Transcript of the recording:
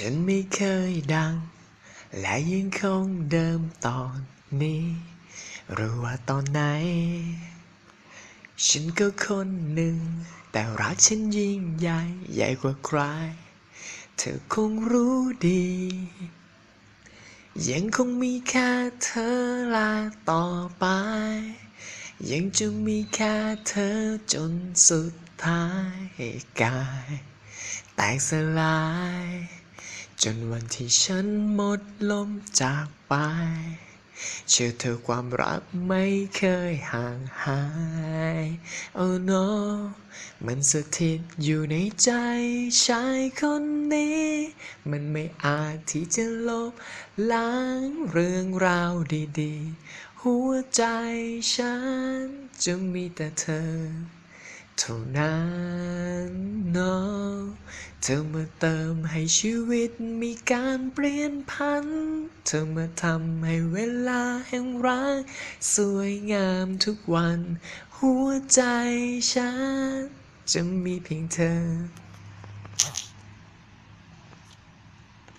ฉันไม่เคยดัง และยังคงเดิมตอนนี้ รู้ว่าตอนไหน ฉันก็คนหนึ่ง แต่รักฉันยิ่งใหญ่ ใหญ่กว่าใคร เธอคงรู้ดี ยังคงมีแค่เธอลาต่อไป ยังจะมีแค่เธอจนสุดท้ายกายแตกสลาย จนวันที่ฉันหมดลมจากไป เชื่อเธอความรักไม่เคยห่างหาย Oh no มันสถิตอยู่ในใจชายคนนี้ มันไม่อาจที่จะลบล้างเรื่องราวดีๆ หัวใจฉันจะมีแต่เธอ เท่านั้น เธอมาเติมให้ชีวิตมีการเปลี่ยนพัน เธอมาทำให้เวลาแห่งรัก สวยงามทุกวัน หัวใจฉันจะมีเพียงเธอ